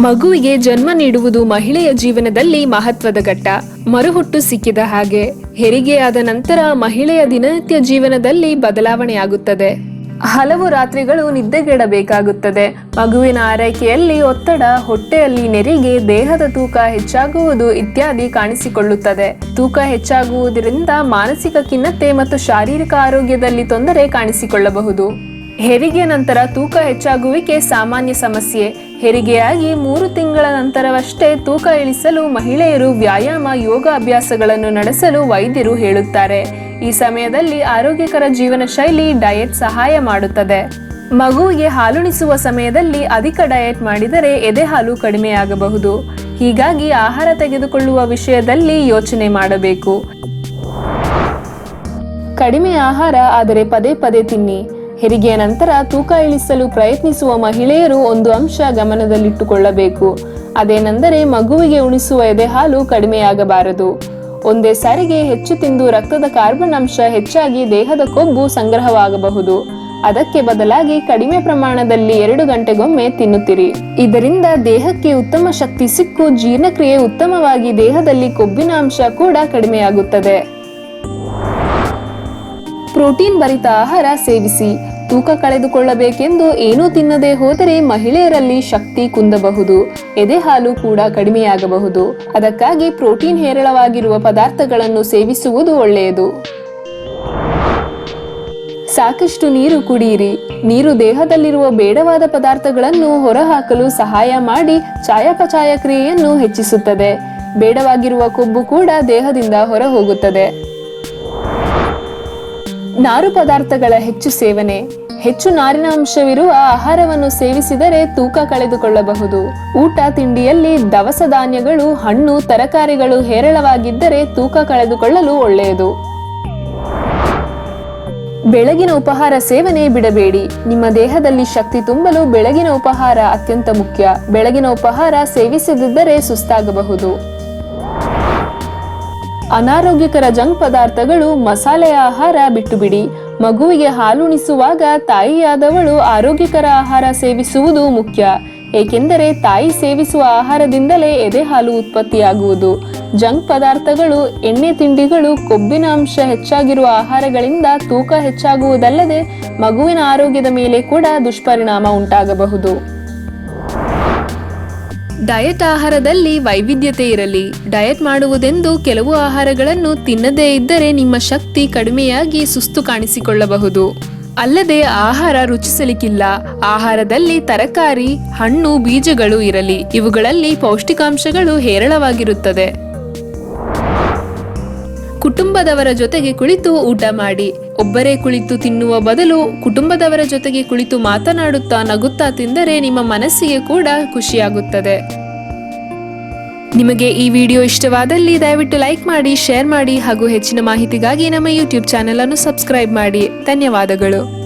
ಮಗುವಿಗೆ ಜನ್ಮ ನೀಡುವುದು ಮಹಿಳೆಯ ಜೀವನದಲ್ಲಿ ಮಹತ್ವದ ಘಟ್ಟ. ಮರುಹುಟ್ಟು ಸಿಕ್ಕಿದ ಹಾಗೆ ಹೆರಿಗೆಯಾದ ನಂತರ ಮಹಿಳೆಯ ದಿನನಿತ್ಯ ಜೀವನದಲ್ಲಿ ಬದಲಾವಣೆಯಾಗುತ್ತದೆ. ಹಲವು ರಾತ್ರಿಗಳು ನಿದ್ದೆಗೆಡಬೇಕಾಗುತ್ತದೆ. ಮಗುವಿನ ಆರೈಕೆಯಲ್ಲಿ ಒತ್ತಡ, ಹೊಟ್ಟೆಯಲ್ಲಿ ನೆರಿಗೆ, ದೇಹದ ತೂಕ ಹೆಚ್ಚಾಗುವುದು ಇತ್ಯಾದಿ ಕಾಣಿಸಿಕೊಳ್ಳುತ್ತದೆ. ತೂಕ ಹೆಚ್ಚಾಗುವುದರಿಂದ ಮಾನಸಿಕ ಖಿನ್ನತೆ ಮತ್ತು ಶಾರೀರಿಕ ಆರೋಗ್ಯದಲ್ಲಿ ತೊಂದರೆ ಕಾಣಿಸಿಕೊಳ್ಳಬಹುದು. ಹೆರಿಗೆ ನಂತರ ತೂಕ ಹೆಚ್ಚಾಗುವಿಕೆ ಸಾಮಾನ್ಯ ಸಮಸ್ಯೆ. ಹೆರಿಗೆಯಾಗಿ ಮೂರು ತಿಂಗಳ ನಂತರವಷ್ಟೇ ತೂಕ ಇಳಿಸಲು ಮಹಿಳೆಯರು ವ್ಯಾಯಾಮ, ಯೋಗ ಅಭ್ಯಾಸಗಳನ್ನು ನಡೆಸಲು ವೈದ್ಯರು ಹೇಳುತ್ತಾರೆ. ಈ ಸಮಯದಲ್ಲಿ ಆರೋಗ್ಯಕರ ಜೀವನ ಶೈಲಿ, ಡಯೆಟ್ ಸಹಾಯ ಮಾಡುತ್ತದೆ. ಮಗುವಿಗೆ ಹಾಲುಣಿಸುವ ಸಮಯದಲ್ಲಿ ಅಧಿಕ ಡಯೆಟ್ ಮಾಡಿದರೆ ಎದೆ ಹಾಲು ಕಡಿಮೆಯಾಗಬಹುದು. ಹೀಗಾಗಿ ಆಹಾರ ತೆಗೆದುಕೊಳ್ಳುವ ವಿಷಯದಲ್ಲಿ ಯೋಚನೆ ಮಾಡಬೇಕು. ಕಡಿಮೆ ಆಹಾರ ಆದರೆ ಪದೇ ಪದೇ ತಿನ್ನಿ. ಹೆರಿಗೆಯ ನಂತರ ತೂಕ ಇಳಿಸಲು ಪ್ರಯತ್ನಿಸುವ ಮಹಿಳೆಯರು ಒಂದು ಅಂಶ ಗಮನದಲ್ಲಿಟ್ಟುಕೊಳ್ಳಬೇಕು. ಅದೇನೆಂದರೆ ಮಗುವಿಗೆ ಉಣಿಸುವ ಎದೆ ಹಾಲು ಕಡಿಮೆಯಾಗಬಾರದು. ಒಂದೇ ಸಾರಿಗೆ ಹೆಚ್ಚು ತಿಂದು ರಕ್ತದ ಕಾರ್ಬನ್ ಅಂಶ ಹೆಚ್ಚಾಗಿ ದೇಹದ ಕೊಬ್ಬು ಸಂಗ್ರಹವಾಗಬಹುದು. ಅದಕ್ಕೆ ಬದಲಾಗಿ ಕಡಿಮೆ ಪ್ರಮಾಣದಲ್ಲಿ ಎರಡು ಗಂಟೆಗೊಮ್ಮೆ ತಿನ್ನುತ್ತಿರಿ. ಇದರಿಂದ ದೇಹಕ್ಕೆ ಉತ್ತಮ ಶಕ್ತಿ ಸಿಕ್ಕು, ಜೀರ್ಣಕ್ರಿಯೆ ಉತ್ತಮವಾಗಿ ದೇಹದಲ್ಲಿ ಕೊಬ್ಬಿನ ಅಂಶ ಕೂಡ ಕಡಿಮೆಯಾಗುತ್ತದೆ. ಪ್ರೋಟೀನ್ ಭರಿತ ಆಹಾರ ಸೇವಿಸಿ ತೂಕ ಕಳೆದುಕೊಳ್ಳಬೇಕೆಂದು ಏನೂ ತಿನ್ನದೆ ಹೋದರೆ ಮಹಿಳೆಯರಲ್ಲಿ ಶಕ್ತಿ ಕುಂದಬಹುದು ಎದೆ ಹಾಲು ಕೂಡ ಕಡಿಮೆಯಾಗಬಹುದು. ಅದಕ್ಕಾಗಿ ಪ್ರೋಟೀನ್ ಹೇರಳವಾಗಿರುವ ಪದಾರ್ಥಗಳನ್ನು ಸೇವಿಸುವುದು ಒಳ್ಳೆಯದು. ಸಾಕಷ್ಟು ನೀರು ಕುಡಿಯಿರಿ ನೀರು ದೇಹದಲ್ಲಿರುವ ಬೇಡವಾದ ಪದಾರ್ಥಗಳನ್ನು ಹೊರಹಾಕಲು ಸಹಾಯ ಮಾಡಿ ಚಯಾಪಚಯ ಕ್ರಿಯೆಯನ್ನು ಹೆಚ್ಚಿಸುತ್ತದೆ. ಬೇಡವಾಗಿರುವ ಕೊಬ್ಬು ಕೂಡ ದೇಹದಿಂದ ಹೊರ ಹೋಗುತ್ತದೆ ನಾರು ಪದಾರ್ಥಗಳ ಹೆಚ್ಚು ಸೇವನೆ, ಹೆಚ್ಚು ನಾರಿನ ಅಂಶವಿರುವ ಆಹಾರವನ್ನು ಸೇವಿಸಿದರೆ ತೂಕ ಕಳೆದುಕೊಳ್ಳಬಹುದು. ಊಟ ತಿಂಡಿಯಲ್ಲಿ ದವಸ ಧಾನ್ಯಗಳು, ಹಣ್ಣು, ತರಕಾರಿಗಳು ಹೇರಳವಾಗಿದ್ದರೆ ತೂಕ ಕಳೆದುಕೊಳ್ಳಲು ಒಳ್ಳೆಯದು. ಬೆಳಗಿನ ಉಪಹಾರ ಸೇವನೆ ಬಿಡಬೇಡಿ. ನಿಮ್ಮ ದೇಹದಲ್ಲಿ ಶಕ್ತಿ ತುಂಬಲು ಬೆಳಗಿನ ಉಪಹಾರ ಅತ್ಯಂತ ಮುಖ್ಯ. ಬೆಳಗಿನ ಉಪಹಾರ ಸೇವಿಸದಿದ್ದರೆ ಸುಸ್ತಾಗಬಹುದು. ಅನಾರೋಗ್ಯಕರ ಜಂಕ್ ಪದಾರ್ಥಗಳು ಮಸಾಲೆಯ ಆಹಾರ ಬಿಟ್ಟು ಬಿಡಿ ಮಗುವಿಗೆ ಹಾಲುಣಿಸುವಾಗ ತಾಯಿಯಾದವಳು ಆರೋಗ್ಯಕರ ಆಹಾರ ಸೇವಿಸುವುದು ಮುಖ್ಯ. ಏಕೆಂದರೆ ತಾಯಿ ಸೇವಿಸುವ ಆಹಾರದಿಂದಲೇ ಎದೆ ಹಾಲು ಉತ್ಪತ್ತಿಯಾಗುವುದು. ಜಂಕ್ ಪದಾರ್ಥಗಳು, ಎಣ್ಣೆ ತಿಂಡಿಗಳು, ಕೊಬ್ಬಿನ ಅಂಶ ಹೆಚ್ಚಾಗಿರುವ ಆಹಾರಗಳಿಂದ ತೂಕ ಹೆಚ್ಚಾಗುವುದಲ್ಲದೆ ಮಗುವಿನ ಆರೋಗ್ಯದ ಮೇಲೆ ಕೂಡ ದುಷ್ಪರಿಣಾಮ ಉಂಟಾಗಬಹುದು. ಡಯಟ್ ಆಹಾರದಲ್ಲಿ ವೈವಿಧ್ಯತೆ ಇರಲಿ. ಡಯಟ್ ಮಾಡುವುದೆಂದು ಕೆಲವು ಆಹಾರಗಳನ್ನು ತಿನ್ನದೇ ಇದ್ದರೆ ನಿಮ್ಮ ಶಕ್ತಿ ಕಡಿಮೆಯಾಗಿ ಸುಸ್ತು ಕಾಣಿಸಿಕೊಳ್ಳಬಹುದು. ಅಲ್ಲದೆ ಆಹಾರ ರುಚಿಸಲಿಕ್ಕಿಲ್ಲ. ಆಹಾರದಲ್ಲಿ ತರಕಾರಿ, ಹಣ್ಣು, ಬೀಜಗಳು ಇರಲಿ. ಇವುಗಳಲ್ಲಿ ಪೌಷ್ಟಿಕಾಂಶಗಳು ಹೇರಳವಾಗಿರುತ್ತದೆ. ಕುಟುಂಬದವರ ಜೊತೆಗೆ ಕುಳಿತು ಊಟ ಮಾಡಿ. ಒಬ್ಬರೇ ಕುಳಿತು ತಿನ್ನುವ ಬದಲು ಕುಟುಂಬದವರ ಜೊತೆಗೆ ಕುಳಿತು ಮಾತನಾಡುತ್ತಾ ನಗುತ್ತಾ ತಿಂದರೆ ನಿಮ್ಮ ಮನಸ್ಸಿಗೆ ಕೂಡ ಖುಷಿಯಾಗುತ್ತದೆ. ನಿಮಗೆ ಈ ವಿಡಿಯೋ ಇಷ್ಟವಾದಲ್ಲಿ ದಯವಿಟ್ಟು ಲೈಕ್ ಮಾಡಿ, ಶೇರ್ ಮಾಡಿ ಹಾಗೂ ಹೆಚ್ಚಿನ ಮಾಹಿತಿಗಾಗಿ ನಮ್ಮ ಯೂಟ್ಯೂಬ್ ಚಾನೆಲ್ ಅನ್ನು ಸಬ್ಸ್ಕ್ರೈಬ್ ಮಾಡಿ. ಧನ್ಯವಾದಗಳು.